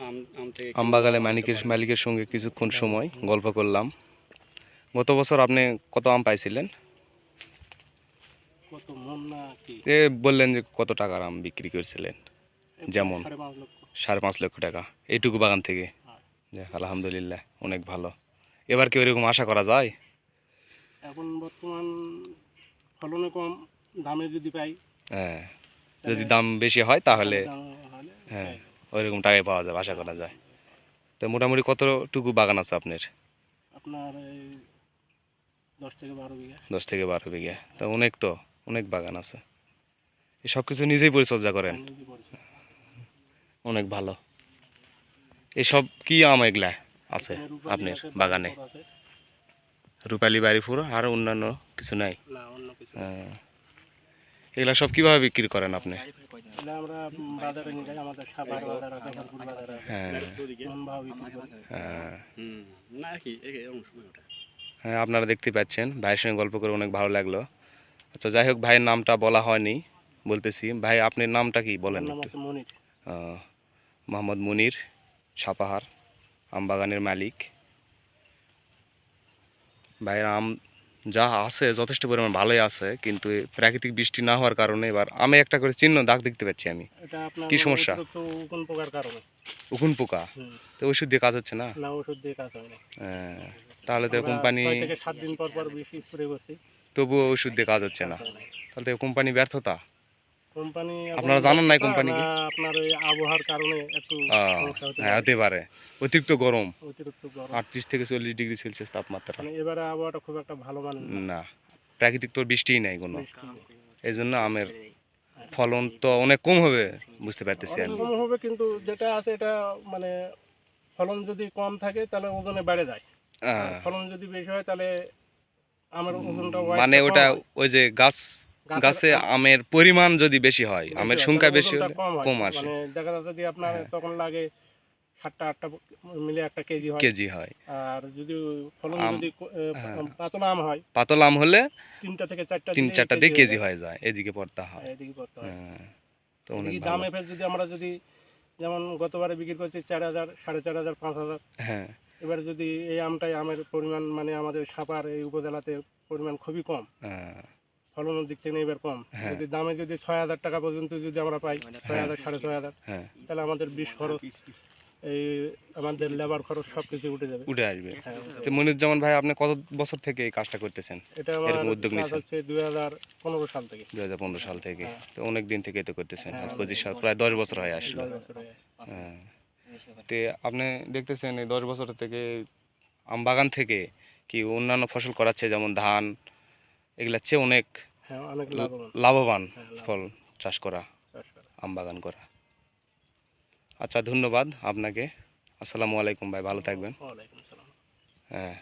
আম আম থেকে আমবাগানে মালিকের মালিকের সঙ্গে কিছুক্ষণ সময় গল্প করলাম। গত বছর আপনি কত আম পাইছিলেন? এ বললেন যে কত টাকার আম বিক্রি করেছিলেন। যেমন? সাড়ে পাঁচ লক্ষ। টাকা। এইটুকু বাগান থেকে? হ্যাঁ। আলহামদুলিল্লাহ অনেক ভালো। এবার কি ওইরকম আশা করা যায়? এখন বর্তমান ফলনে কম দামে যদি পাই হ্যাঁ যদি দাম বেশি হয় তাহলে হ্যাঁ। ওইরকম টাকায় পাওয়া যাবে আশা করা যায়। তো মোটামুটি কতটুকু বাগান আছে আপনার? আপনার দশ থেকে বারো বিঘা। দশ থেকে বারো বিঘা। তা অনেক তো অনেক বাগান আছে। এই সব কিছু নিজেই পরিচর্যা করেন? অনেক ভালো। এসব কি আম এগুলা আছে আপনার বাগানে। রূপালি বাড়িপুর আর অন্যান্য কিছু নাই। হ্যাঁ। এগুলা সব কীভাবে বিক্রি করেন আপনি? এটা আমরা বাজারে নিয়ে যাই আমাদের সাভার বাজার আছে ভরপুর বাজার আছে। হ্যাঁ। মন হ্যাঁ। না কি হ্যাঁ আপনারা দেখতে পাচ্ছেন ভাইয়ের সঙ্গে গল্প করে অনেক ভালো লাগল। আচ্ছা যাই হোক ভাইয়ের নামটা বলা হয়নি বলতেছি। ভাই আপনার নামটা কি বলেন নাম একটু? আছে মনির। আহ, মোহাম্মদ মুনির সাপাহার আমবাগানের মালিক। ভাইয়ের আম যা আছে যথেষ্ট পরিমাণ ভালোই আছে কিন্তু প্রাকৃতিক বৃষ্টি না হওয়ার কারণে এবার আমি একটা করে চিহ্ন দাগ দেখতে পাচ্ছি আমি। কি সমস্যা? কারণে। উকুন পোকা? তো ওষুধ দিয়ে কাজ হচ্ছে না? না ওষুধ দিয়ে কাজ হয় না। তাহলে তো কোম্পানি সাত দিন পর পর বৃষ্টি স্প্রে করছি। তবুও ওষুধ দিয়ে কাজ হচ্ছে না। তাহলে তো কোম্পানি ব্যর্থতা? কোম্পানি আপনারা জানেন নাই কোম্পানিকে? আপনার ওই আবহাওয়ার কারণে একটু হতে হ্যাঁ পারে। হতে পারে। অতিরিক্ত গরম। অতিরিক্ত গরম। আটত্রিশ থেকে চল্লিশ ডিগ্রি সেলসিয়াস তাপমাত্রা। মানে এবারে আবহাওয়াটা খুব একটা ভালো মানে না। প্রাকৃতিক তো বৃষ্টিই নাই কোনো। এই জন্য আমের ফলন তো অনেক কম হবে বুঝতে পারতেছি আমি। কম হবে কিন্তু যেটা আছে এটা মানে ফলন যদি কম থাকে তাহলে ওজনে বেড়ে যায়। ফলন যদি বেশি হয় তাহলে আমের ওজনটা মানে ওটা ওই যে গাছ গাছে আমের পরিমাণ যদি বেশি হয় আমের সংখ্যা বেশি হলে কম আসে। মানে দেখা যাচ্ছে যদি আপনার হ্যাঁ। তখন লাগে সাতটা আটটা মিলে একটা কেজি হয়। কেজি হয়। আর যদি ফলন যদি হ্যাঁ। পাতলা আম হয় পাতল আম হলে তিনটা থেকে চারটা তিন চারটা দিয়ে কেজি হয়ে যায় এদিকে পড়তে হয়। এদিকে করতে হয়। হ্যাঁ, তো অনেক। দাম এফের যদি আমরা যদি যেমন গতবারে বিক্রি করছি চার হাজার সাড়ে চার হাজার পাঁচ হাজার হ্যাঁ। এবার যদি এই আমটাই আমের পরিমাণ মানে আমাদের সাপার এই উপজেলাতে পরিমাণ খুবই কম। হ্যাঁ, ফলনের দিক থেকে এবার কম। হ্যাঁ। যদি দামে যদি ছয় হাজার টাকা পর্যন্ত যদি আমরা পাই ছয় হাজার সাড়ে ছয় হাজার হ্যাঁ। তাহলে আমাদের বিষ খরচ এই আমাদের লেবার খরচ সব কিছু উঠে যাবে। উঠে আসবে। হ্যাঁ, তো মনিরুজ্জামান ভাই আপনি কত বছর থেকে এই কাজটা করতেছেন? এটা এরকম আমার উদ্যোগ নিয়েছেন? হচ্ছে দুই হাজার পনেরো সাল থেকে। দু হাজার পনেরো সাল থেকে। তো অনেক দিন থেকে তো করতেছেন। আজ পঁচিশ সাল প্রায় দশ বছর হয়ে আসলো। হয়ে। হ্যাঁ। তে আপনি দেখতেছেন এই দশ বছর থেকে আম বাগান থেকে কি অন্যান্য ফসল করাচ্ছে যেমন ধান এগুলার চেয়ে অনেক হ্যাঁ অনেক লাভবান। লাভবান হ্যাঁ, ফল চাষ করা আম বাগান করা। আচ্ছা ধন্যবাদ আপনাকে। আসসালামু আলাইকুম ভাই ভালো থাকবেন। হ্যাঁ।